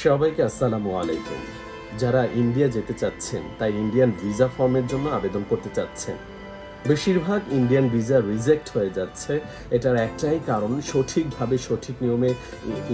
সবাইকে আসসালামু আলাইকুম। যারা ইন্ডিয়া যেতে চাচ্ছেন, তাই ইন্ডিয়ান ভিসা ফর্মের জন্য আবেদন করতে চাচ্ছেন। বেশিরভাগ ইন্ডিয়ান ভিসা রিজেক্ট হয়ে যাচ্ছে। এটার একটাই কারণ, সঠিকভাবে সঠিক নিয়মে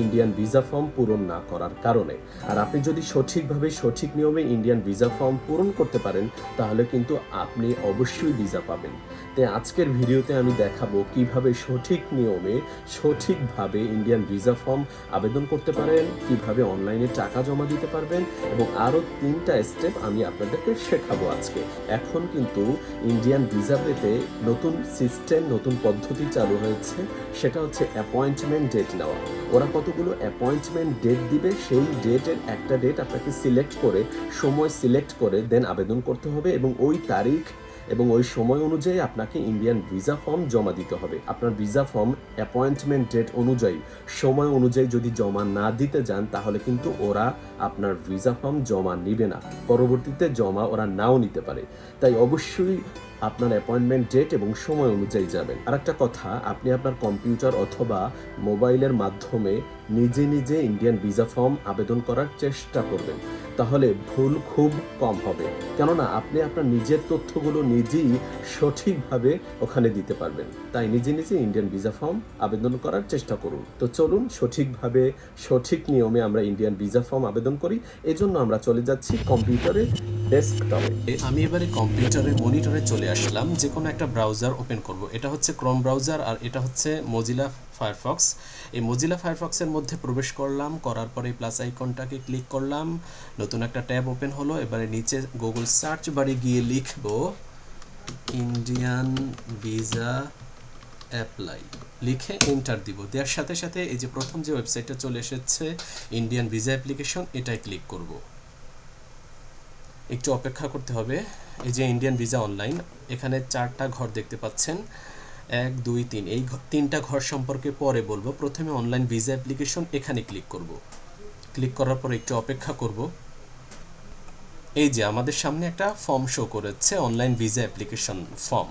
ইন্ডিয়ান ভিসা ফর্ম পূরণ না করার কারণে। আর আপনি যদি সঠিকভাবে সঠিক নিয়মে ইন্ডিয়ান ভিসা ফর্ম পূরণ করতে পারেন, তাহলে কিন্তু আপনি অবশ্যই ভিসা পাবেন। তাই আজকের ভিডিওতে আমি দেখাবো কীভাবে সঠিক নিয়মে সঠিকভাবে ইন্ডিয়ান ভিসা ফর্ম আবেদন করতে পারেন, কীভাবে অনলাইনে টাকা জমা দিতে পারবেন এবং আরও তিনটা স্টেপ আমি আপনাদেরকে শেখাবো আজকে। এখন কিন্তু ইন্ডিয়ান ভিসা পেতে নতুন সিস্টেম নতুন পদ্ধতি চালু হয়েছে, সেটা হচ্ছে অ্যাপয়েন্টমেন্ট ডেট নেওয়া। ওরা কতগুলো অ্যাপয়েন্টমেন্ট ডেট দিবে, সেই ডেটের একটা ডেট আপনাকে সিলেক্ট করে, সময় সিলেক্ট করে দেন আবেদন করতে হবে এবং ওই তারিখ এবং ওই সময় অনুযায়ী আপনাকে ইন্ডিয়ান ভিসা ফর্ম জমা দিতে হবে। আপনার ভিসা ফর্ম অ্যাপয়েন্টমেন্ট ডেট অনুযায়ী, সময় অনুযায়ী যদি জমা না দিতে যান, তাহলে কিন্তু ওরা আপনার ভিসা ফর্ম জমা নিবে না। পরবর্তীতে জমা ওরা নাও নিতে পারে। তাই অবশ্যই আপনার অ্যাপয়েন্টমেন্ট ডেট এবং সময় অনুযায়ী যাবেন। আর একটা কথা, আপনি আপনার কম্পিউটার অথবা মোবাইলের মাধ্যমে নিজে নিজে ইন্ডিয়ান ভিসা ফর্ম আবেদন করার চেষ্টা করবেন। তাহলে ভুল খুব কম হবে। কেননা, আপনি আপনার নিজের তথ্যগুলো নিজেই সঠিকভাবে ওখানে দিতে পারবেন। তাই নিজে নিজে ইন্ডিয়ান ভিসা ফর্ম আবেদন করার চেষ্টা করুন। তো চলুন, সঠিকভাবে সঠিক নিয়মে আমরা ইন্ডিয়ান ভিসা ফর্ম আবেদন করি। এজন্য আমরা চলে যাচ্ছি কম্পিউটারে ডেস্কটপে আমি এবারে কম্পিউটারে মনিটরে চলে আসলাম যে কোনো একটা ব্রাউজার ওপেন করব। এটা হচ্ছে ক্রোম ব্রাউজার আর এটা হচ্ছে মজিলা ফায়ারফক্স এই মজিলা ফায়ারফক্সের মধ্যে প্রবেশ করলাম, করার পরে প্লাস আইকনটাকে ক্লিক করলাম, নতুন একটা ট্যাব ওপেন হলো, এবারে নিচে গুগল সার্চ বারে গিয়ে লিখব ইন্ডিয়ান ভিসা অ্যাপ্লাই লিখে এন্টার দিব। দেওয়ার সাথে সাথে এই যে প্রথম যে ওয়েবসাইটটা চলে এসেছে ইন্ডিয়ান ভিসা অ্যাপ্লিকেশন এটাই ক্লিক করব। একটু অপেক্ষা করতে হবে। এই যে ইন্ডিয়ান ভিসা অনলাইন এখানে চারটা ঘর দেখতে পাচ্ছেন। এক, দুই, তিন। এই তিনটা ঘর সম্পর্কে পরে বলব। প্রথমে অনলাইন ভিসা অ্যাপ্লিকেশন এখানে ক্লিক করব। ক্লিক করার পর একটু অপেক্ষা করব। এই যে আমাদের সামনে একটা ফর্ম শো করেছে অনলাইন ভিসা অ্যাপ্লিকেশন ফর্ম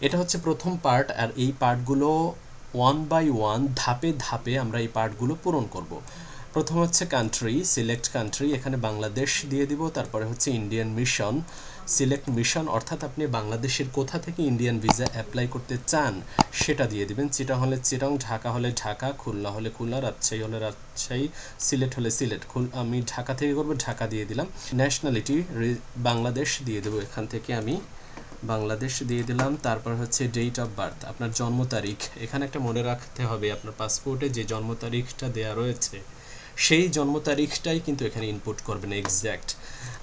এটা হচ্ছে প্রথম পার্ট আর এই পার্টগুলো ওয়ান বাই ওয়ান ধাপে ধাপে আমরা এই পার্টগুলো পূরণ করব। প্রথম হচ্ছে কান্ট্রি সিলেক্ট কান্ট্রি এখানে বাংলাদেশ দিয়ে দিব, তারপরে হচ্ছে ইন্ডিয়ান মিশন সিলেক্ট মিশন অর্থাৎ আপনি বাংলাদেশের কোথা থেকে ইন্ডিয়ান ভিসা অ্যাপ্লাই করতে চান, সেটা দিয়ে দিবেন। চিটা হলে চিটং, ঢাকা হলে ঢাকা, খুলনা হলে খুলনা, রাজশাহী হলে রাজশাহী সিলেট হলে সিলেট খুল আমি ঢাকা থেকে করব, ঢাকা দিয়ে দিলাম। ন্যাশনালিটি বাংলাদেশ দিয়ে দেবো এখান থেকে আমি। বাংলাদেশ দিয়ে দিলাম, তারপর হচ্ছে ডেট অফ বার্থ আপনার জন্ম তারিখ। এখানে একটা মনে রাখতে হবে আপনার পাসপোর্টে যে জন্ম তারিখটা দেয়া রয়েছে। সেই জন্ম তারিখটাই কিন্তু এখানে ইনপুট করবেন এক্স্যাক্ট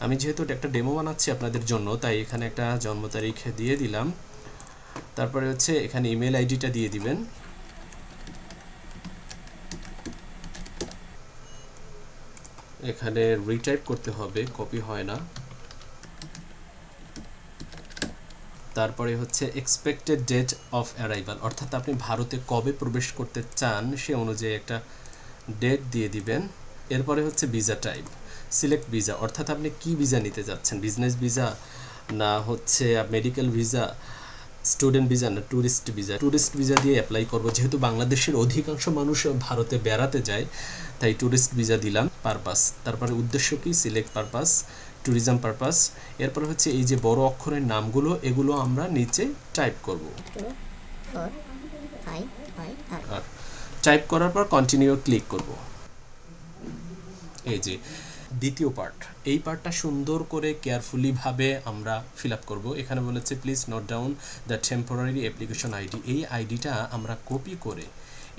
আমি যেহেতু একটা ডেমো বানাচ্ছি আপনাদের জন্য, তাই এখানে একটা জন্ম তারিখ দিয়ে দিলাম। তারপরে হচ্ছে এখানে ইমেল আইডিটা দিয়ে দিবেন। এখানে রিটাইপ করতে হবে কপি হয় না। তারপরে হচ্ছে এক্সপেক্টেড ডেট অফ অ্যারাইভাল অর্থাৎ আপনি ভারতে কবে প্রবেশ করতে চান সে অনুযায়ী একটা ডেট দিয়ে দিবেন। এরপরে হচ্ছে ভিসা টাইপ সিলেক্ট ভিসা অর্থাৎ আপনি কি ভিসা নিতে যাচ্ছেন? বিজনেস ভিসা না হচ্ছে মেডিকেল ভিসা স্টুডেন্ট ভিসা না ট্যুরিস্ট ভিসা ট্যুরিস্ট ভিসা দিয়ে অ্যাপ্লাই করব যেহেতু বাংলাদেশের অধিকাংশ মানুষ ভারতে বেড়াতে যায় তাই ট্যুরিস্ট ভিসা দিলাম পারপাস তারপরে উদ্দেশ্য কি? সিলেক্ট পারপাস ট্যুরিজম পারপাস এরপর হচ্ছে এই যে বড় অক্ষরের নামগুলো এগুলো আমরা নিচে টাইপ করব। টাইপ করার পর কন্টিনিউ ক্লিক করব। এই যে, দ্বিতীয় পার্ট এই পার্টটা সুন্দর করে কেয়ারফুলিভাবে আমরা ফিল আপ করব। এখানে বলেছে please note down the temporary application ID এই আইডিটা আমরা কপি করে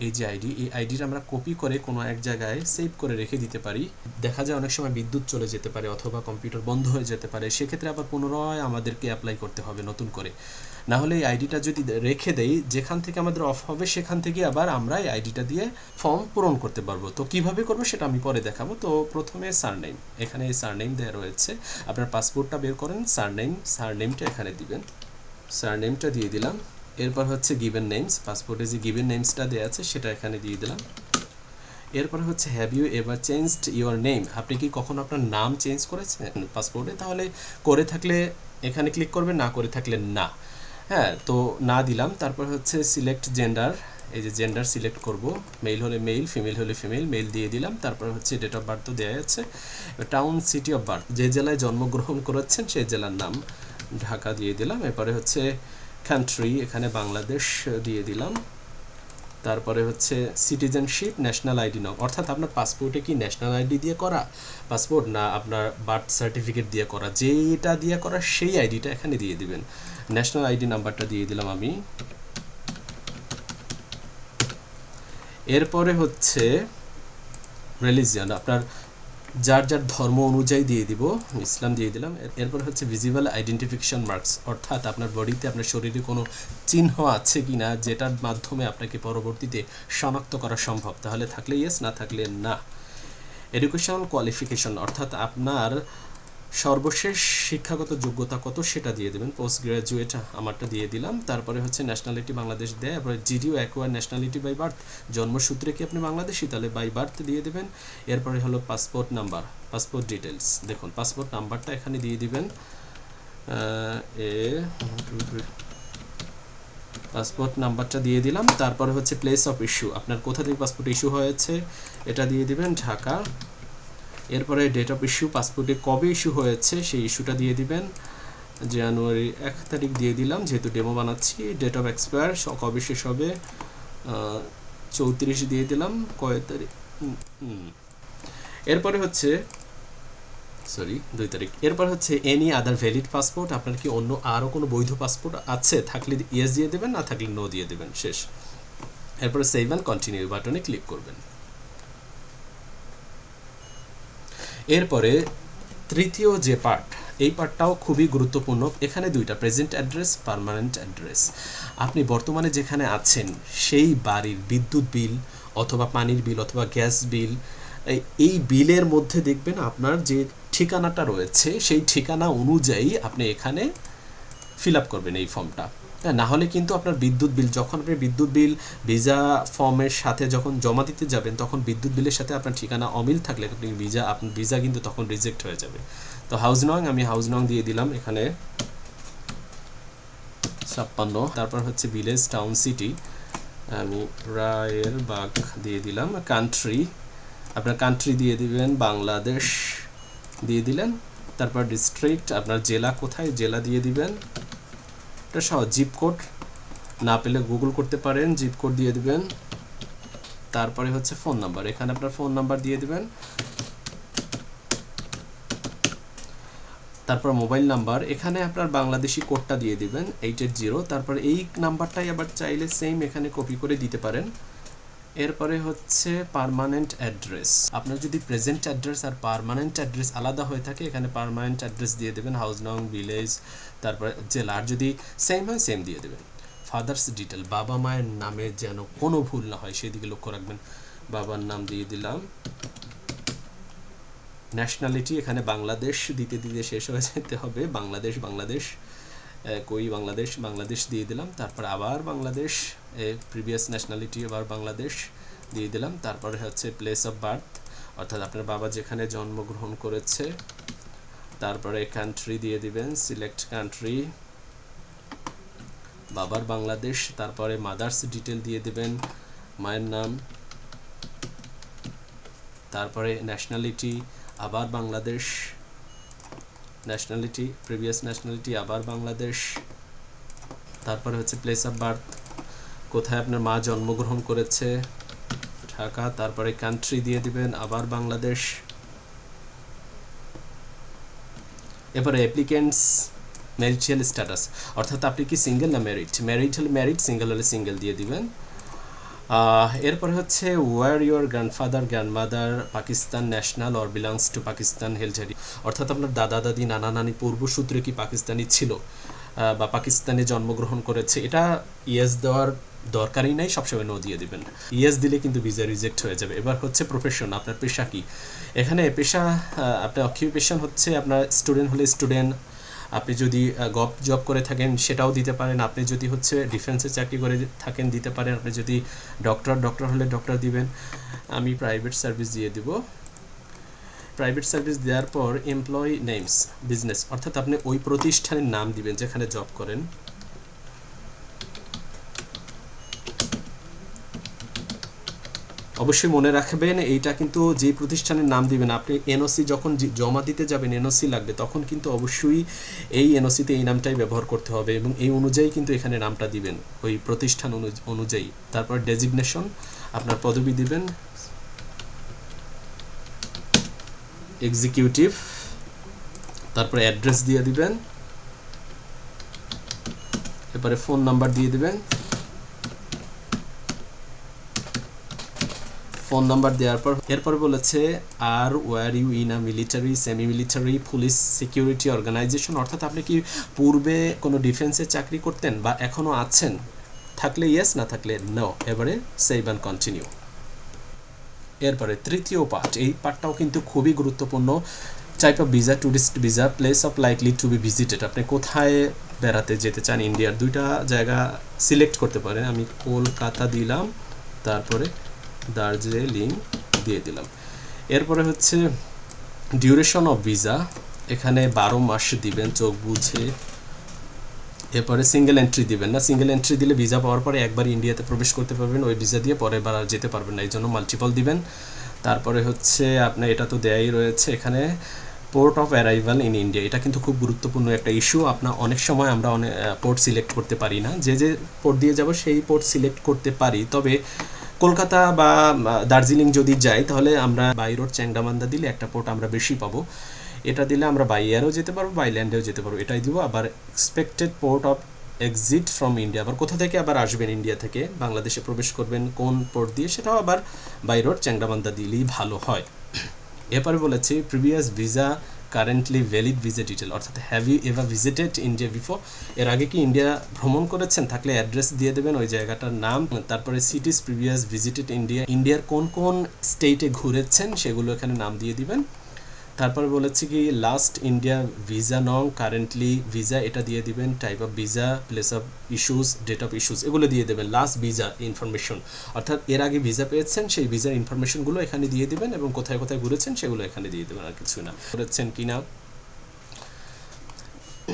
এই যে আইডি এই আইডিটা আমরা কপি করে কোনো এক জায়গায় সেভ করে রেখে দিতে পারি। দেখা যায় অনেক সময় বিদ্যুৎ চলে যেতে পারে অথবা কম্পিউটার বন্ধ হয়ে যেতে পারে। সেক্ষেত্রে আবার পুনরায় আমাদেরকে অ্যাপ্লাই করতে হবে নতুন করে। না হলে এই আইডিটা যদি রেখে দেই, যেখান থেকে আমাদের অফ হবে, সেখান থেকে আবার আমরা এই আইডিটা দিয়ে ফর্ম পূরণ করতে পারব। তো কীভাবে করব সেটা আমি পরে দেখাবো। তো প্রথমে সারনেম এখানে এই সারনেম দেওয়া রয়েছে। আপনার পাসপোর্টটা বের করেন সারনেম সারনেমটা এখানে দিবেন। সারনেমটা দিয়ে দিলাম। এরপর হচ্ছে গিভেন নেমস পাসপোর্টে যে গিভেন নেমসটা দেওয়া আছে, সেটা এখানে দিয়ে দিলাম। এরপরে হচ্ছে have you ever changed your name আপনি কি কখনো আপনার নাম চেঞ্জ করেছেন পাসপোর্টে তাহলে করে থাকলে, এখানে ক্লিক করবেন, না করে থাকলে না। হ্যাঁ তো না দিলাম। তারপর হচ্ছে সিলেক্ট জেন্ডার এই যে জেন্ডার সিলেক্ট করব। মেল হলে মেল ফিমেল হলে ফিমেল মেল দিয়ে দিলাম। তারপর হচ্ছে ডেট অফ বার্থ তো দেওয়া আছে। টাউন সিটি অফ বার্থ যে জেলায় জন্মগ্রহণ করেছেন, সেই জেলার নাম ঢাকা দিয়ে দিলাম। এরপরে হচ্ছে কান্ট্রি এখানে বাংলাদেশ দিয়ে দিলাম। তারপরে হচ্ছে সিটিজেনশিপ ন্যাশনাল আইডি নাম অর্থাৎ আপনার পাসপোর্টে কি ন্যাশনাল আইডি দিয়ে করা? পাসপোর্ট না আপনার বার্থ সার্টিফিকেট দিয়ে করা? যেটা দিয়ে করা, সেই আইডিটা এখানে দিয়ে দিবেন। ন্যাশনাল আইডি নাম্বারটা দিয়ে দিলাম আমি। এরপরে হচ্ছে রিলিজিয়ন আপনার যার যার ধর্ম অনুযায়ী দিয়ে দিব, ইসলাম দিয়ে দিলাম। এর- এরপর হচ্ছে ভিজিবল আইডেন্টিফিকেশন মার্কস অর্থাৎ আপনার বডিতে আপনার শরীরে কোনো চিহ্ন আছে কি না যেটার মাধ্যমে আপনাকে পরবর্তীতে শনাক্ত করা সম্ভব। তাহলে থাকলে ইয়েস না থাকলে না। এডুকেশনাল কোয়ালিফিকেশন অর্থাৎ আপনার সর্বশেষ শিক্ষাগত যোগ্যতা কত সেটা দিয়ে দেবেন। পোস্ট গ্রাজুয়েট আমারটা দিয়ে দিলাম। তারপরে হচ্ছে ন্যাশনালিটি বাংলাদেশ দেয়। তারপরে did you acquire nationality by birth জন্মসূত্রে কি আপনি বাংলাদেশি? তাহলে বাই বার্থ দিয়ে দেবেন। এরপরে হলো পাসপোর্ট নাম্বার পাসপোর্ট ডিটেলস দেখুন পাসপোর্ট নাম্বারটা এখানে দিয়ে দিবেন। এ পাসপোর্ট নাম্বারটা দিয়ে দিলাম। তারপরে হচ্ছে প্লেস অফ ইস্যু আপনার কোথা থেকে পাসপোর্ট ইস্যু হয়েছে? এটা দিয়ে দিবেন ঢাকা। এরপরে ডেট অফ ইস্যু পাসপোর্টে কবে ইস্যু হয়েছে সেই ইস্যুটা দিয়ে দিবেন। জানুয়ারি এক তারিখ দিয়ে দিলাম, যেহেতু ডেমো বানাচ্ছি ডেট অফ এক্সপায়ার কবে শেষ হবে চৌত্রিশ দিয়ে দিলাম, কয় তারিখ। এরপরে হচ্ছে সরি দুই তারিখ। এরপর হচ্ছে এনি আদার ভ্যালিড পাসপোর্ট আপনার কি অন্য আরও কোনো বৈধ পাসপোর্ট আছে? থাকলে ইয়েস দিয়ে দেবেন, না থাকলে নো দিয়ে দেবেন, শেষ। এরপরে সেভ অ্যান্ড কন্টিনিউ বাটনে ক্লিক করবেন। এরপরে তৃতীয় যে পার্ট এই পার্টটাও খুবই গুরুত্বপূর্ণ। এখানে দুইটা প্রেজেন্ট অ্যাড্রেস পার্মানেন্ট অ্যাড্রেস আপনি বর্তমানে যেখানে আছেন, সেই বাড়ির বিদ্যুৎ বিল অথবা পানির বিল অথবা গ্যাস বিল, এই- বিলের মধ্যে দেখবেন আপনার যে ঠিকানাটা রয়েছে, সেই ঠিকানা অনুযায়ী আপনি এখানে ফিল আপ করবেন এই ফর্মটা না হলে কিন্তু আপনার বিদ্যুৎ বিল, যখন আপনি বিদ্যুৎ বিল, ভিসা ফর্মের সাথে যখন জমা দিতে যাবেন, তখন বিদ্যুৎ বিলের সাথে আপনার ঠিকানা অমিল থাকলে আপনি ভিসা আপনার ভিসা কিন্তু তখন রিজেক্ট হয়ে যাবে। তো হাউস নং আমি হাউস নং দিয়ে দিলাম এখানে ছাপ্পান্ন। তারপর হচ্ছে ভিলেজ টাউন সিটি আমি রায়ের বাগ দিয়ে দিলাম। কান্ট্রি আপনার কান্ট্রি দিয়ে দিবেন, বাংলাদেশ দিয়ে দিলেন। তারপর ডিস্ট্রিক্ট আপনার জেলা কোথায়, জেলা দিয়ে দিবেন। এটা সহজ জিপ কোড না পেলে গুগল করতে পারেন জিপ কোড দিয়ে দেবেন। তারপরে হচ্ছে ফোন নাম্বার এখানে আপনার ফোন নাম্বার দিয়ে দেবেন। তারপর মোবাইল নাম্বার এখানে আপনার বাংলাদেশি কোডটা দিয়ে দিবেন এইট এইট জিরো তারপর এই নাম্বারটাই আবার চাইলে সেম এখানে কপি করে দিতে পারেন। এরপরে হচ্ছে পার্মানেন্ট অ্যাড্রেস আপনার যদি প্রেজেন্ট অ্যাড্রেস আর পারমানেন্ট অ্যাড্রেস আলাদা হয়ে থাকে, এখানে পারমানেন্ট অ্যাড্রেস দিয়ে দেবেন হাউস নং ভিলেজ তারপরে জেলা। আর যদি সেম হয় সেম দিয়ে দেবেন। ফাদার্স ডিটেল বাবা মায়ের নামে যেন কোনো ভুল না হয়, সেদিকে লক্ষ্য রাখবেন। বাবার নাম দিয়ে দিলাম। ন্যাশনালিটি এখানে বাংলাদেশ, দিতে দিতে শেষ হয়ে যেতে হবে। বাংলাদেশ বাংলাদেশ কই বাংলাদেশ বাংলাদেশ দিয়ে দিলাম। তারপর আবার বাংলাদেশ প্রিভিয়াস ন্যাশনালিটি আবার বাংলাদেশ দিয়ে দিলাম। তারপরে হচ্ছে প্লেস অফ বার্থ অর্থাৎ আপনার বাবা যেখানে জন্মগ্রহণ করেছে, তারপরে কান্ট্রি দিয়ে দিবেন সিলেক্ট কান্ট্রি বাবার বাংলাদেশ, তারপরে মাদার্স ডিটেল দিয়ে দিবেন, মায়ের নাম, তারপরে ন্যাশনালিটি আবার বাংলাদেশ ন্যাশনালিটি প্রিভিয়াস ন্যাশনালিটি আবার বাংলাদেশ, তারপরে হচ্ছে প্লেস অফ বার্থ কোথায় আপনার মা জন্মগ্রহণ করেছে? ঢাকা, তারপরে কান্ট্রি দিয়ে দিবেন, আবার বাংলাদেশ। এবারে অ্যাপ্লিকেন্টস ম্যারিটাল স্ট্যাটাস অর্থাৎ আপনি কি সিঙ্গেল না ম্যারিড ম্যারিড হলে ম্যারিড সিঙ্গেল হলে সিঙ্গেল দিয়ে দিবেন। এরপরে হচ্ছে were your grandfather grandmother Pakistan national or belongs to Pakistan held area অর্থাৎ আপনার দাদা, দাদি, নানা, নানি পূর্বসূত্রে কি পাকিস্তানি ছিল? বা পাকিস্তানে জন্মগ্রহণ করেছে। এটা ইয়েস দেওয়ার দরকারই নাই, সবসময় নো দিয়ে দিবেন। ইয়েস দিলে কিন্তু ভিসা রিজেক্ট হয়ে যাবে। এবার হচ্ছে প্রফেশন আপনার পেশা কি? এখানে পেশা আপনার অকিউপেশন হচ্ছে আপনার স্টুডেন্ট হলে স্টুডেন্ট আপনি যদি গভ জব করে থাকেন, সেটাও দিতে পারেন। আপনি যদি হচ্ছে ডিফেন্সে চাকরি করে থাকেন, দিতে পারেন। আপনি যদি ডক্টর ডক্টর হলে ডক্টর দিবেন। আমি প্রাইভেট সার্ভিস দিয়ে দিব। প্রাইভেট সার্ভিস দেওয়ার পর এমপ্লয়ি নেমস বিজনেস অর্থাৎ আপনি ওই প্রতিষ্ঠানের নাম দিবেন যেখানে জব করেন। অবশ্যই মনে রাখবেন, এইটা কিন্তু যে প্রতিষ্ঠানের নাম দিবেন, আপনি এনওসি যখন জমা দিতে যাবেন এনওসি লাগবে, তখন কিন্তু অবশ্যই এই এনওসিতে এই নামটাই ব্যবহার করতে হবে এবং এই অনুযায়ী কিন্তু এখানে নামটা দিবেন, ওই প্রতিষ্ঠান অনু- অনুযায়ী। তারপর ডেজিগনেশন আপনার পদবি দিবেন। এক্সিকিউটিভ তারপরে অ্যাড্রেস দিয়ে দিবেন। এবারে ফোন নাম্বার দিয়ে দিবেন। ফোন নাম্বার দেওয়ার পর, এরপর বলেছে, আর were you in a military semi military police security organization? অর্থাৎ আপনি কি পূর্বে কোনো ডিফেন্সে চাকরি করতেন বা এখনও আছেন? থাকলে ইয়েস না থাকলে নো এবারে সেভ অ্যান্ড কন্টিনিউ এরপরে তৃতীয় পার্ট এই পার্টটাও কিন্তু খুবই গুরুত্বপূর্ণ। Type of visa tourist visa place of likely to be visited আপনি কোথায় বেড়াতে যেতে চান? ইন্ডিয়ার দুইটা জায়গা সিলেক্ট করতে পারেন। আমি কলকাতা দিলাম, তারপরে দার্জিলিং দিয়ে দিলাম। এরপরে হচ্ছে ডিউরেশন অফ ভিসা এখানে বারো মাস দিবেন, চোখ বুঝে। এরপরে সিঙ্গেল এন্ট্রি দিবেন না। সিঙ্গেল এন্ট্রি দিলে ভিসা পাওয়ার পরে একবার ইন্ডিয়াতে প্রবেশ করতে পারবেন, ওই ভিসা দিয়ে পরের বার আর যেতে পারবেন না। এই জন্য মাল্টিপল দিবেন। তারপরে হচ্ছে আপনার এটা তো দেয়াই রয়েছে এখানে port of arrival in India এটা কিন্তু খুব গুরুত্বপূর্ণ একটা ইস্যু আপনার অনেক সময় আমরা অনেক পোর্ট সিলেক্ট করতে পারি না। যে যে পোর্ট দিয়ে যাব, সেই পোর্ট সিলেক্ট করতে পারি। তবে কলকাতা বা দার্জিলিং যদি যাই, তাহলে আমরা বাই রোড চ্যাংডামান্দা দিলে একটা পোর্ট আমরা বেশি পাবো। এটা দিলে আমরা বাই এয়ারও যেতে পারব, বাই ল্যান্ডেও যেতে পারব। এটাই দিব আবার expected port of exit from India আবার কোথা থেকে আবার আসবেন ইন্ডিয়া থেকে? বাংলাদেশে প্রবেশ করবেন কোন পোর্ট দিয়ে? সেটাও আবার বাই রোড চ্যাংডামান্দা দিলেই ভালো হয়। এরপরে বলেছি previous visa currently valid visa detail অর্থাৎ have you ever visited India before এর আগে কি ইন্ডিয়া ভ্রমণ করেছেন? থাকলে অ্যাড্রেস দিয়ে দেবেন, ওই জায়গাটার নাম, তারপরে সিটিস প্রিভিয়াস ভিজিটেড ইন্ডিয়া ইন্ডিয়ার কোন কোন স্টেটে ঘুরেছেন, সেগুলো এখানে নাম দিয়ে দিবেন। তারপরে বলেছি কি লাস্ট ইন্ডিয়া ভিসা নং কারেন্টলি ভিসা এটা দিয়ে দিবেন type of visa place of issues date of issues এগুলো দিয়ে দেবেন লাস্ট ভিসা ইনফরমেশন অর্থাৎ এর আগে ভিসা পেয়েছেন, সেই ভিসার ইনফরমেশনগুলো এখানে দিয়ে দিবেন এবং কোথায় কোথায় ঘুরেছেন সেগুলো এখানে দিয়ে দেবেন আর কিছু না। ঘুরেছেন কিনা?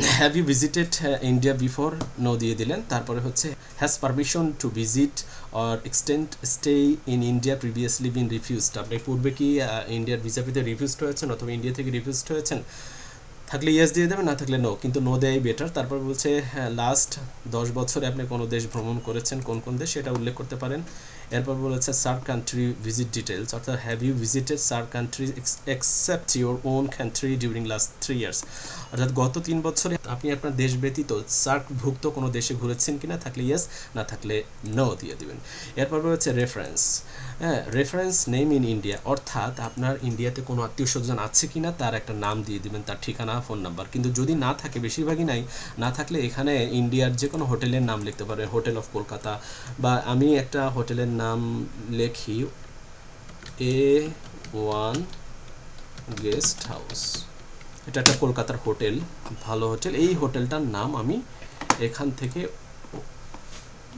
Have you visited India before no দিয়ে দিলেন। তারপরে হচ্ছে has permission to visit or extend stay in India previously been refused আপনি পূর্বে কি ইন্ডিয়ার ভিসা পেতে রিফিউজড হয়েছেন অথবা ইন্ডিয়া থেকে রিফিউজড হয়েছেন? থাকলে ইয়েস দিয়ে দেবেন, না থাকলে নো কিন্তু নো দেয় বেটার তারপর বলছে হ্যাঁ লাস্ট দশ বছরে আপনি কোনো দেশ ভ্রমণ করেছেন, কোন কোন দেশ, সেটা উল্লেখ করতে পারেন। এরপর বলেছে সার কান্ট্রি ভিজিট ডিটেলস অর্থাৎ have you visited SAARC country except your own country during last three years অর্থাৎ, গত তিন বছরে আপনি আপনার দেশ ব্যতীত সার্কভুক্ত কোনো দেশে ঘুরেছেন কিনা থাকলে ইয়েস না থাকলে নো দিয়ে দিবেন। এরপর রয়েছে রেফারেন্স হ্যাঁ রেফারেন্স নেম ইন ইন্ডিয়া অর্থাৎ, আপনার ইন্ডিয়াতে কোনো আত্মীয় স্বজন আছে কিনা তার একটা নাম দিয়ে দিবেন, তার ঠিকানা ফোন নাম্বার কিন্তু যদি না থাকে, বেশিরভাগই নাই, না থাকলে এখানে ইন্ডিয়ার যে কোনো হোটেলের নাম লিখতে পারেন হোটেল অফ কলকাতা বা আমি একটা হোটেলের নাম লেখি এ ওয়ান গেস্ট হাউস এটা একটা কলকাতার হোটেল ভালো হোটেল। এই হোটেলটার নাম আমি এখান থেকে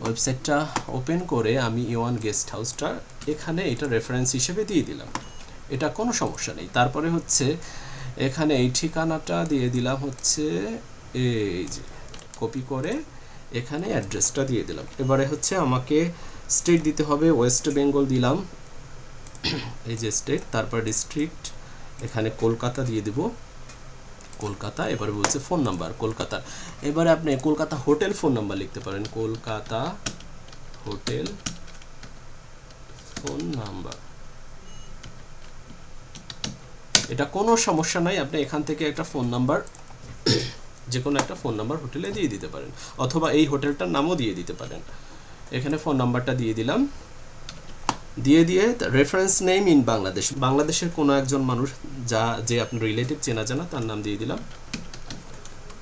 ওয়েবসাইটটা ওপেন করে আমি এ ওয়ান গেস্ট হাউসটা এখানে এটা রেফারেন্স হিসেবে দিয়ে দিলাম। এটা কোনো সমস্যা নেই। তারপরে হচ্ছে এখানে এই ঠিকানাটা দিয়ে দিলাম হচ্ছে এই যে কপি করে এখানে অ্যাড্রেসটা দিয়ে দিলাম। এবারে হচ্ছে আমাকে স্টেট দিতে হবে ওয়েস্ট বেঙ্গল দিলাম। এই যে স্টেট তারপর ডিস্ট্রিক্ট এখানে কলকাতা দিয়ে দিব। কলকাতা, এবারে বলছে ফোন নাম্বার কলকাতা। এবারে আপনি কলকাতা হোটেল ফোন নাম্বার লিখতে পারেন। কলকাতা হোটেল ফোন নাম্বার এটা কোনো সমস্যা নাই, আপনি এখান থেকে একটা ফোন নাম্বার যে কোনো একটা ফোন নাম্বার হোটেলে দিয়ে দিতে পারেন। অথবা এই হোটেলটার নামও দিয়ে দিতে পারেন। এখানে ফোন নাম্বারটা দিয়ে দিলাম। দিয়ে দিয়ে রেফারেন্স নেম ইন বাংলাদেশ বাংলাদেশের কোনো একজন মানুষ যা, যে আপনার রিলেটিভ চেনা জানা, তার নাম দিয়ে দিলাম।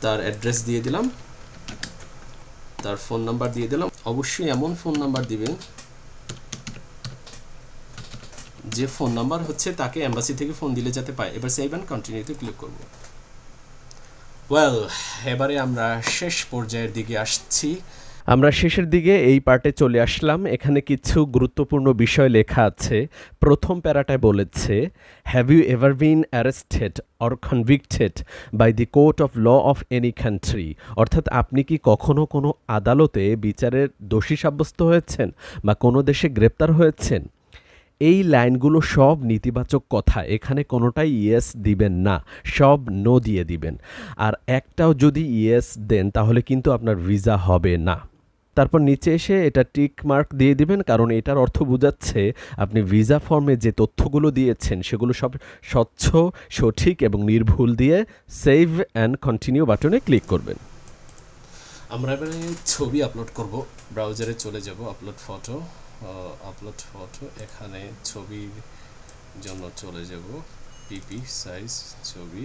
তার অ্যাড্রেস দিয়ে দিলাম। তার ফোন নাম্বার দিয়ে দিলাম। অবশ্যই এমন ফোন নাম্বার দিবেন, যে ফোন নাম্বার হচ্ছে তাকে এম্বাসি থেকে ফোন দিলে যাতে পায়। এবার সেভ অ্যান্ড কন্টিনিউতে ক্লিক করব। ওয়েল এবারে আমরা শেষ পর্যায়ের দিকে আসছি। আমরা শেষের দিকে এই পার্টে চলে আসলাম। এখানে কিছু গুরুত্বপূর্ণ বিষয় লেখা আছে। প্রথম প্যারাটায় বলেছে have you ever been arrested or convicted by the court of law of any country অর্থাৎ আপনি কি কখনো কোনো আদালতে বিচারের দোষী সাব্যস্ত হয়েছেন বা কোনো দেশে গ্রেপ্তার হয়েছেন? এই লাইনগুলো সব নেতিবাচক কথা। এখানে কোনোটাই ইয়েস দিবেন না, সব নো দিয়ে দিবেন। আর একটাও যদি ইয়েস দেন, তাহলে কিন্তু আপনার ভিসা হবে না। তারপর নিচে এসে এটা টিক মার্ক দিয়ে দিবেন, কারণ এটার অর্থ বোঝাচ্ছে আপনি ভিসা ফর্মে যে তথ্যগুলো দিয়েছেন, সেগুলো সব স্বচ্ছ, সঠিক এবং নির্ভুল দিয়ে সেভ অ্যান্ড কন্টিনিউ বাটনে ক্লিক করবেন। আমরা এবারে ছবি আপলোড করব ব্রাউজারে চলে যাব আপলোড ফটো আপলোড ফটো এখানে ছবির জন্য চলে যাব পিপি সাইজ ছবি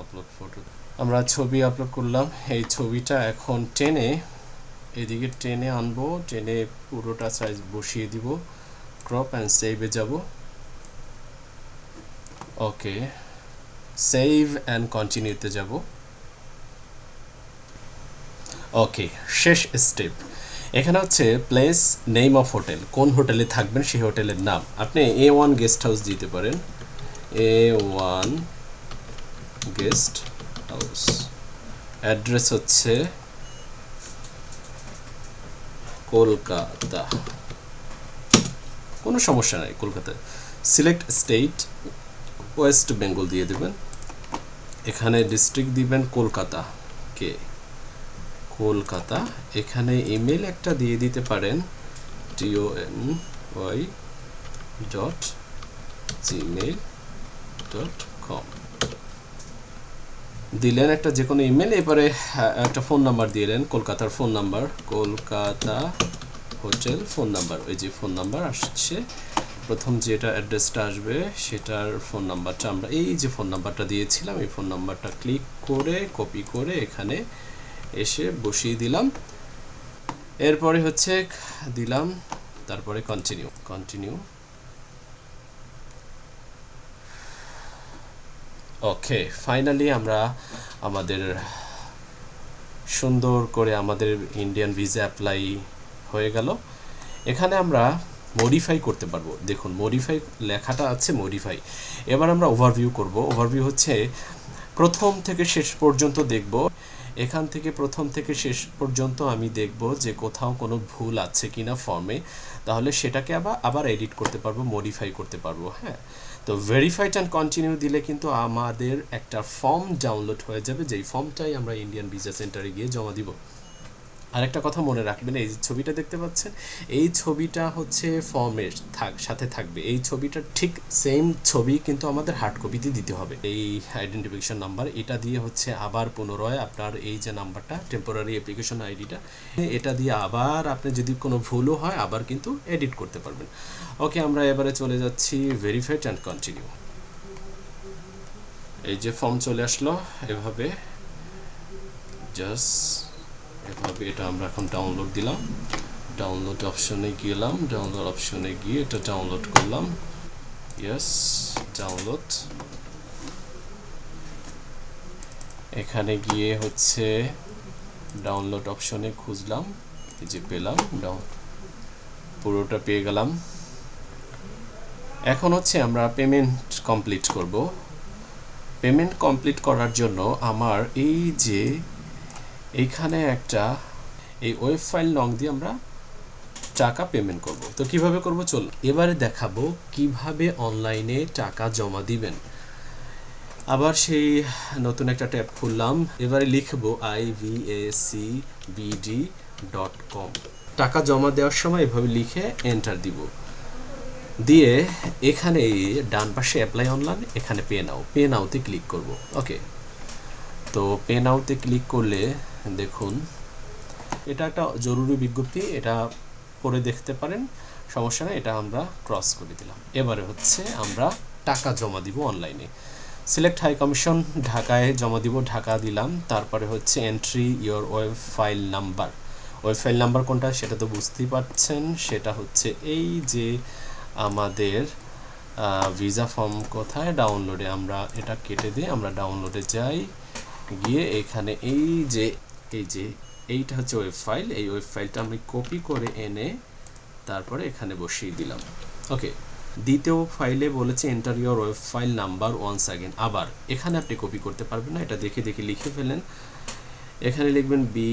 আপলোড ফটো আমরা ছবি আপলোড করলাম, এই ছবিটা এখন টেনে এদিকে টেনে আনব টেনে পুরোটা সাইজ বসিয়ে দিব ক্রপ অ্যান্ড সেভে যাব। ওকে সেভ অ্যান্ড কন্টিনিউতে যাব। ওকে শেষ স্টেপ এখানে হচ্ছে প্লেস নেম অফ হোটেল কোন হোটেলে থাকবেন সেই হোটেলের নাম। আপনি এ ওয়ান গেস্ট হাউস দিতে পারেন। A one guest house address হচ্ছে কলকাতা। কোনো সমস্যা নাই Kolkata. Select state West Bengal দিয়ে দেবেন। এখানে ডিস্ট্রিক্ট দিবেন কলকাতা কে কলকাতা, এখানে ইমেল একটা দিয়ে দিতে পারেন T O N Y dot Gmail dot com দিলেন একটা যে কোনো ইমেল এবারে হ্যাঁ, একটা ফোন নাম্বার দিলেন কলকাতার phone number Kolkata hotel phone number ওই যে ফোন নাম্বার আসছে প্রথম যেটা অ্যাড্রেসটা আসবে সেটার ফোন নাম্বারটা আমরা এই যে ফোন নাম্বারটা দিয়েছিলাম এই ফোন নাম্বারটা ক্লিক করে কপি করে এখানে এসে বসিয়ে দিলাম। এরপরে হচ্ছে দিলাম তারপরে কন্টিনিউ কন্টিনিউ ওকে ফাইনালি আমরা আমাদের সুন্দর করে আমাদের ইন্ডিয়ান ভিসা অ্যাপ্লাই হয়ে গেল। এখানে আমরা মডিফাই করতে পারব। দেখুন মডিফাই লেখাটা আছে মডিফাই এবার আমরা ওভারভিউ করব। ওভারভিউ হচ্ছে প্রথম থেকে শেষ পর্যন্ত দেখব। এখান থেকে প্রথম থেকে শেষ পর্যন্ত আমি দেখব যে কোথাও কোনো ভুল আছে কিনা ফর্মে তাহলে সেটাকে আবার আবার এডিট করতে পারব মডিফাই করতে পারব হ্যাঁ? তো ভেরিফাইড অ্যান্ড কন্টিনিউ দিলে কিন্তু আমাদের একটা ফর্ম ডাউনলোড হয়ে যাবে। যেই ফর্মটাই আমরা ইন্ডিয়ান ভিসা সেন্টারে গিয়ে জমা দিব। আরেকটা কথা মনে রাখবেন, এই ছবিটা দেখতে পাচ্ছেন, এই ছবিটা হচ্ছে ফর্মের থাক, সাথে থাকবে। এই ছবিটা ঠিক সেম ছবি কিন্তু আমাদের হার্ড কপিতে দিতে হবে। এই আইডেন্টিফিকেশন নাম্বার এটা দিয়ে হচ্ছে আবার পুনরায় আপনার এই যে নাম্বারটা টেম্পোরারি অ্যাপ্লিকেশন আইডিটা এটা দিয়ে আবার আপনি যদি কোনো ভুলও হয়, আবার কিন্তু এডিট করতে পারবেন। ওকে আমরা এবারে চলে যাচ্ছি ভেরিফাইড অ্যান্ড কন্টিনিউ এই যে ফর্ম চলে আসলো, এভাবে জাস্ট এভাবে এটা আমরা এখন ডাউনলোড দিলাম। ডাউনলোড অপশনে গেলাম। ডাউনলোড অপশনে গিয়ে এটা ডাউনলোড করলাম। ইয়েস ডাউনলোড এখানে গিয়ে হচ্ছে ডাউনলোড অপশনে খুঁজলাম। এই যে পেলাম ডাউন পুরোটা পেয়ে গেলাম। এখন হচ্ছে আমরা পেমেন্ট কমপ্লিট করব। পেমেন্ট কমপ্লিট করার জন্য আমার এই যে এইখানে একটা, এই ওয়েব ফাইল লং দিয়ে আমরা টাকা পেমেন্ট করব। তো কীভাবে করব? চল এবারে দেখাবো কীভাবে অনলাইনে টাকা জমা দিবেন। আবার সেই নতুন একটা ট্যাব খুললাম। এবারে লিখব I V A C B D dot com টাকা জমা দেওয়ার সময় এভাবে লিখে এন্টার দিব। দিয়ে এখানে ডান পাশে অ্যাপ্লাই অনলাইন এখানে পে নাও পে নাওতে ক্লিক করব। ওকে তো পে নাওতে ক্লিক করলে দেখুন। এটা একটা জরুরি বিজ্ঞপ্তি, এটা পড়ে দেখতে পারেন, সমস্যা নেই, এটা আমরা ক্রস করে দিলাম। এবারে হচ্ছে আমরা টাকা জমা দিব অনলাইনে সিলেক্ট হাই কমিশন ঢাকায় জমা দিব, ঢাকা দিলাম, তারপরে হচ্ছে entry your web file number web file number কোনটা সেটা তো বুঝতেই পারছেন, সেটা হচ্ছে এই যে আমাদের ভিসা ফর্ম কোথায়? ডাউনলোডে আমরা এটা কেটে দিয়ে আমরা ডাউনলোডে যাই, গিয়ে এখানে এই যে এই যে এইটা হচ্ছে ওয়েব ফাইল এই ওয়েব ফাইলটা আমি কপি করে এনে তারপরে এখানে বসিয়ে দিলাম। ওকে দ্বিতীয় ফাইলে বলেছে enter your web file number once again আবার এখানে আপনি কপি করতে পারবেন না এটা দেখে দেখে লিখে ফেলেন এখানে লিখবেন বি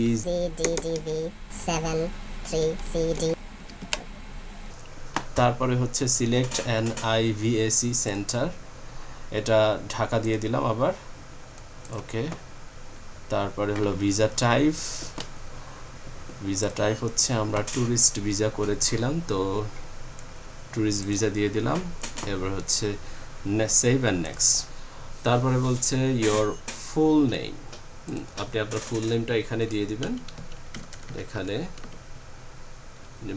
তারপরে হচ্ছে সিলেক্ট অ্যান আইভিএসি সেন্টার এটা ঢাকা দিয়ে দিলাম আবার। ওকে তারপরে হলো ভিসা টাইপ ভিসা টাইপ হচ্ছে আমরা ট্যুরিস্ট ভিসা করেছিলাম, তো ট্যুরিস্ট ভিসা দিয়ে দিলাম। এবার হচ্ছে সেভ অ্যান্ড নেক্সট তারপরে বলছে ইয়োর ফুল নেম আপনি আপনার ফুল নেমটা এখানে দিয়ে দিবেন। এখানে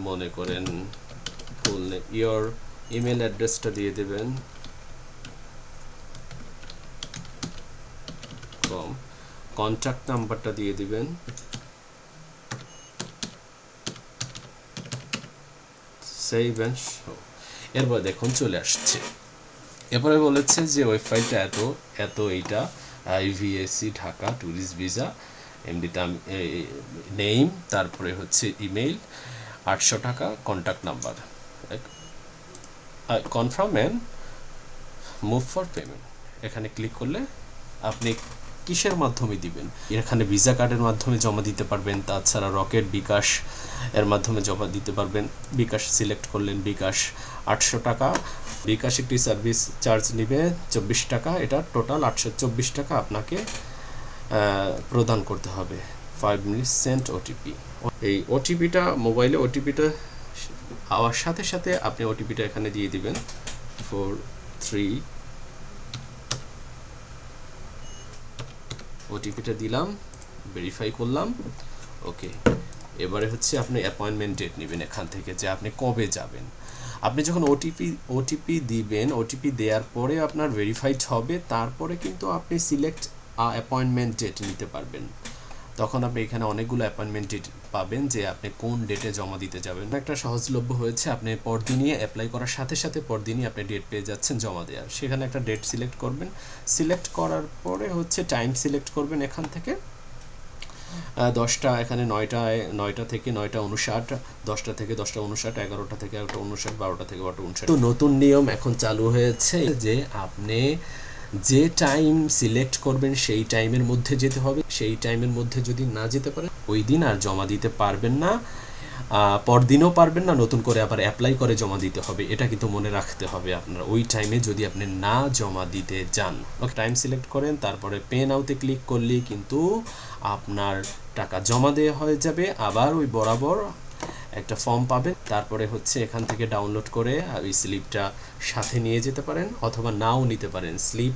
মনে করেন ফুল নেম ইয়োর ইমেল অ্যাড্রেসটা দিয়ে দেবেন। কম কন্ট্যাক্ট নাম্বারটা দিয়ে দিবেন। সেভ অ্যান্ড এরপর দেখুন চলে আসছে। এরপরে বলেছে যে ওয়েবসাইটটা এত এত এইটা আইভিএসি ঢাকা ট্যুরিস্ট ভিসা এমনিতে আমি নেম তারপরে হচ্ছে ইমেইল আটশো টাকা contact number confirm and move for payment এখানে ক্লিক করলে আপনি কিসের মাধ্যমে দিবেন? এখানে ভিসা কার্ডের মাধ্যমে জমা দিতে পারবেন, তাছাড়া রকেট বিকাশ এর মাধ্যমে জমা দিতে পারবেন। বিকাশ সিলেক্ট করলেন বিকাশ আটশো টাকা। বিকাশ একটি সার্ভিস চার্জ নেবে চব্বিশ টাকা। এটা টোটাল আটশো চব্বিশ টাকা আপনাকে প্রদান করতে হবে। ফাইভ মিনিট সেন্ট ওটিপি এই ওটিপিটা মোবাইলে ওটিপিটা হওয়ার সাথে সাথে আপনি ওটিপিটা এখানে দিয়ে দিবেন। ফোর থ্রি ওটিপিটা দিলাম ভেরিফাই করলাম ওকে এবারে হচ্ছে আপনি অ্যাপয়েন্টমেন্ট ডেট নেবেন এখান থেকে যে আপনি কবে যাবেন। আপনি যখন ওটিপি ওটিপি দিবেন ওটিপি দেওয়ার পরে আপনার ভেরিফাইড হবে, তারপরে কিন্তু আপনি সিলেক্ট অ্যাপয়েন্টমেন্ট ডেট নিতে পারবেন। তখন আপনি এখানে অনেকগুলো অ্যাপয়েন্টমেন্ট ডেট পাবেন যে আপনি কোন ডেটে জমা দিতে যাবেন। একটা সহজলভ্য হয়েছে, আপনি পরদিনই অ্যাপ্লাই করার সাথে সাথে পরদিনই আপনি ডেট পেয়ে যাচ্ছেন জমা দেওয়ার। সেখানে একটা ডেট সিলেক্ট করবেন। সিলেক্ট করার পরে হচ্ছে টাইম সিলেক্ট করবেন এখান থেকে। দশটা এখানে নয়টায় নয়টা থেকে নয়টা উনষাট, দশটা থেকে দশটা উনষাট, এগারোটা থেকে এগারোটা উনষাট, বারোটা থেকে বারোটা উনষাট। তো নতুন নিয়ম এখন চালু হয়েছে যে আপনি যে টাইম সিলেক্ট করবেন, সেই টাইমের মধ্যে যেতে হবে। সেই টাইমের মধ্যে যদি না যেতে পারেন, ওই দিন আর জমা দিতে পারবেন না। পরদিনও পারবেন না, নতুন করে আবার অ্যাপ্লাই করে জমা দিতে হবে। এটা কিন্তু মনে রাখতে হবে আপনার। ওই টাইমে যদি আপনি না জমা দিতে যান। ওকে টাইম সিলেক্ট করেন, তারপরে পে নাওতে ক্লিক করলেই কিন্তু আপনার টাকা জমা দেওয়া হয়ে যাবে। আবার ওই বরাবর একটা ফর্ম পাবেন তারপরে হচ্ছে এখান থেকে ডাউনলোড করে ওই স্লিপটা সাথে নিয়ে যেতে পারেন অথবা নাও নিতে পারেন। স্লিপ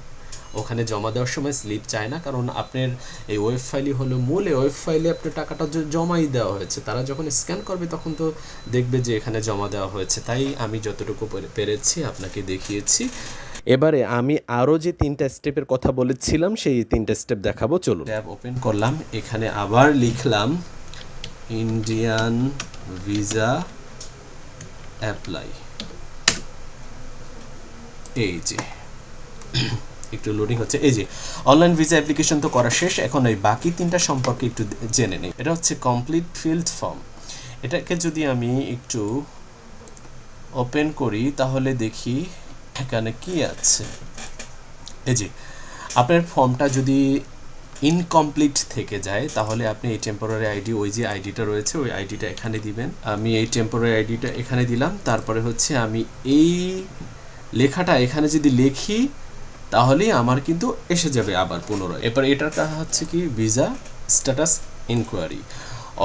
ওখানে জমা দেওয়ার সময় স্লিপ চায় না কারণ আপনার এই ওয়েব ফাইলই হলো মূল। ওয়েব ফাইলে আপনার টাকাটা জমাই দেওয়া হয়েছে। তারা যখন স্ক্যান করবে তখন তো দেখবে যে এখানে জমা দেওয়া হয়েছে। তাই আমি যতটুকু পেরে- পেরেছি আপনাকে দেখিয়েছি। এবারে আমি আরও যে তিনটা স্টেপের কথা বলেছিলাম সেই তিনটা স্টেপ দেখাবো। চলুন। ট্যাব ওপেন করলাম। এখানে আবার লিখলাম ইন্ডিয়ান ভিসা অ্যাপ্লাই এই যে। একটু লোডিং হচ্ছে। এই যে অনলাইন ভিসা অ্যাপ্লিকেশন তো করা শেষ, এখন ওই বাকি তিনটা সম্পর্কে একটু জেনে নেই। এটা হচ্ছে কমপ্লিট ফিল্ড ফর্ম এটাকে যদি আমি একটু ওপেন করি, তাহলে দেখি এখানে কি আছে। এই যে, আপনার ফর্মটা যদি ইনকমপ্লিট থেকে যায়, তাহলে আপনি এই টেম্পোরারি আইডি ওই যে আইডিটা রয়েছে, ওই আইডিটা এখানে দিবেন। আমি এই টেম্পোরারি আইডিটা এখানে দিলাম, তারপরে হচ্ছে আমি এই লেখাটা এখানে যদি লিখি, তাহলেই আমার কিন্তু এসে যাবে আবার পুনরায়। এবার কাজ হচ্ছে কি? ভিসা স্ট্যাটাস ইনকোয়ারি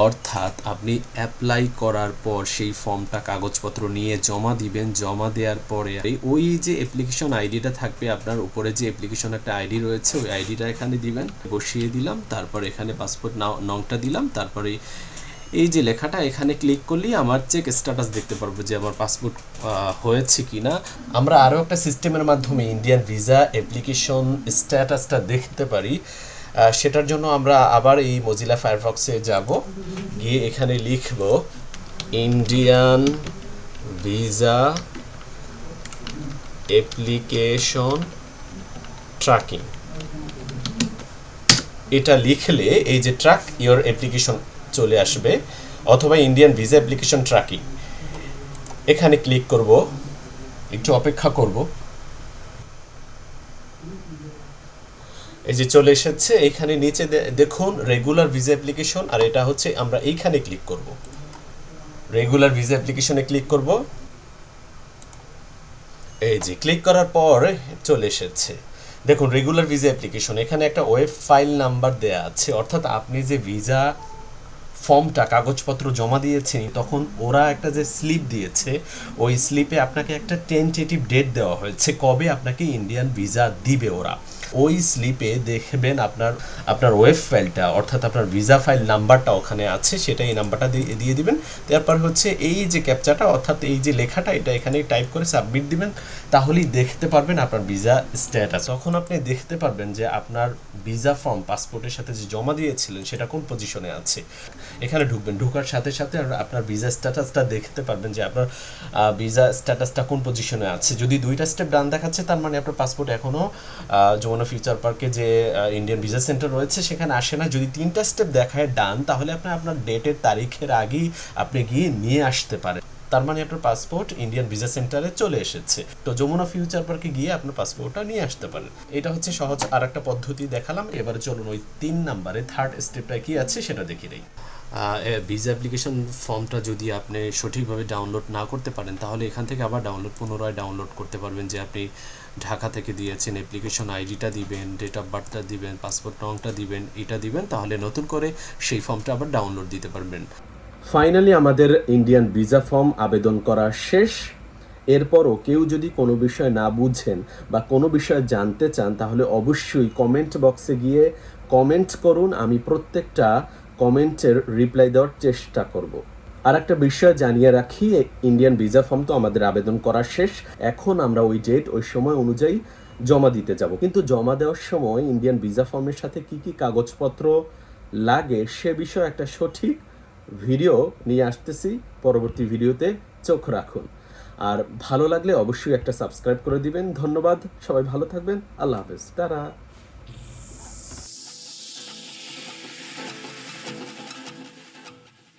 অর্থাৎ আপনি অ্যাপ্লাই করার পর সেই ফর্মটা কাগজপত্র নিয়ে জমা দিবেন, জমা দেওয়ার পরে ওই যে অ্যাপ্লিকেশন আইডিটা থাকবে আপনার উপরে যে অ্যাপ্লিকেশন একটা আইডি রয়েছে, ওই আইডিটা এখানে দিবেন, বসিয়ে দিলাম, তারপর এখানে পাসপোর্ট নংটা দিলাম, তারপরে এই যে লেখাটা এখানে ক্লিক করলেই আমার চেক স্ট্যাটাস দেখতে পারব যে আমার পাসপোর্ট হয়েছে কি না আমরা আরও একটা সিস্টেমের মাধ্যমে ইন্ডিয়ান ভিসা অ্যাপ্লিকেশন স্ট্যাটাসটা দেখতে পারি। সেটার জন্য আমরা আবার এই মজিলা ফায়ারফক্সে যাব। গিয়ে এখানে লিখব ইন্ডিয়ান ভিসা অ্যাপ্লিকেশন ট্র্যাকিং এটা লিখলে এই যে ট্র্যাক ইওর অ্যাপ্লিকেশন চলে আসবে, অথবা ইন্ডিয়ান ভিসা অ্যাপ্লিকেশন ট্র্যাকিং এখানে ক্লিক করব, একটু অপেক্ষা করব। এই যে চলে এসেছে, এখানে নিচে দেখুন রেগুলার ভিসা অ্যাপ্লিকেশন আর এটা হচ্ছে আমরা এইখানে ক্লিক করব। রেগুলার ভিসা অ্যাপ্লিকেশনে ক্লিক করব। এই যে ক্লিক করার পর চলে এসেছে। দেখুন রেগুলার ভিসা অ্যাপ্লিকেশন এখানে একটা ওয়েব ফাইল নাম্বার দেয়া আছে। অর্থাৎ আপনি যে ভিসা ফর্মটা কাগজপত্র জমা দিয়েছেন, তখন ওরা একটা যে স্লিপ দিয়েছে, ওই স্লিপে আপনাকে একটা টেন্টেটিভ ডেট দেওয়া হয়েছে, কবে আপনাকে ইন্ডিয়ান ভিসা দিবে ওরা। ওই স্লিপে দেখবেন আপনার আপনার ওয়েব ফাইলটা অর্থাৎ আপনার ভিসা ফাইল নাম্বারটা ওখানে আছে, সেটা এই নাম্বারটা দিয়ে দিবেন। তারপর হচ্ছে এই যে ক্যাপচাটা অর্থাৎ এই যে লেখাটা, এটা এখানে টাইপ করে সাবমিট দিবেন। তাহলেই দেখতে পারবেন আপনার ভিসা স্ট্যাটাস তখন আপনি দেখতে পারবেন যে আপনার ভিসা ফর্ম পাসপোর্টের সাথে যে জমা দিয়েছিলেন, সেটা কোন পজিশনে আছে। এখানে ঢুকবেন, ঢোকার সাথে সাথে আপনার ভিসা স্ট্যাটাসটা দেখতে পারবেন যে আপনার ভিসা স্ট্যাটাসটা কোন পজিশনে আছে। যদি দুইটা স্টেপ ডান দেখাচ্ছে, তার মানে আপনার পাসপোর্ট এখনও যমুনা ফিউচার পার্কে যে ইন্ডিয়ান ভিসা সেন্টার রয়েছে, সেখানে আসে না। যদি তিনটা স্টেপ দেখায় ডান, তাহলে আপনি আপনার ডেটের তারিখের আগেই আপনি গিয়ে নিয়ে আসতে পারেন। তার মানে আপনার পাসপোর্ট ইন্ডিয়ান ভিসা সেন্টারে চলে এসেছে। তো যমুনা ফিউচার পার্কে গিয়ে আপনার পাসপোর্টটা নিয়ে আসতে পারেন। এটা হচ্ছে সহজ আর একটা পদ্ধতি দেখালাম। এবারে চলুন ওই তিন নাম্বারে থার্ড স্টেপটা কি আছে সেটা দেখি নেই। ভিসা অ্যাপ্লিকেশন ফর্মটা যদি আপনি সঠিকভাবে ডাউনলোড না করতে পারেন, তাহলে এখান থেকে আবার ডাউনলোড পুনরায় ডাউনলোড করতে পারবেন যে আপনি ঢাকা থেকে দিয়েছেন অ্যাপ্লিকেশন আইডিটা দিবেন ডেট অফ বার্থটা দিবেন পাসপোর্ট রংটা দিবেন, এটা দিবেন, তাহলে নতুন করে সেই ফর্মটা আবার ডাউনলোড দিতে পারবেন। ফাইনালি আমাদের ইন্ডিয়ান ভিসা ফর্ম আবেদন করা শেষ। এরপরও কেউ যদি কোনো বিষয় না বুঝেন বা কোনো বিষয় জানতে চান, তাহলে অবশ্যই কমেন্ট বক্সে গিয়ে কমেন্ট করুন। আমি প্রত্যেকটা কমেন্টের রিপ্লাই দেওয়ার চেষ্টা করব। আর একটা বিষয় জানিয়ে রাখি ইন্ডিয়ান ভিসা ফর্ম তো আমাদের আবেদন করা শেষ। এখন আমরা ওই ডেট ওই সময় অনুযায়ী জমা দিতে যাব। কিন্তু জমা দেওয়ার সময় ইন্ডিয়ান ভিসা ফর্মের সাথে কি কি কাগজপত্র লাগে সে বিষয়ে একটা সঠিক ভিডিও নিয়ে আসতেছি। পরবর্তী ভিডিওতে চোখ রাখুন। আর ভালো লাগলে অবশ্যই একটা সাবস্ক্রাইব করে দিবেন। ধন্যবাদ। সবাই ভালো থাকবেন। আল্লাহ হাফেজ। তারা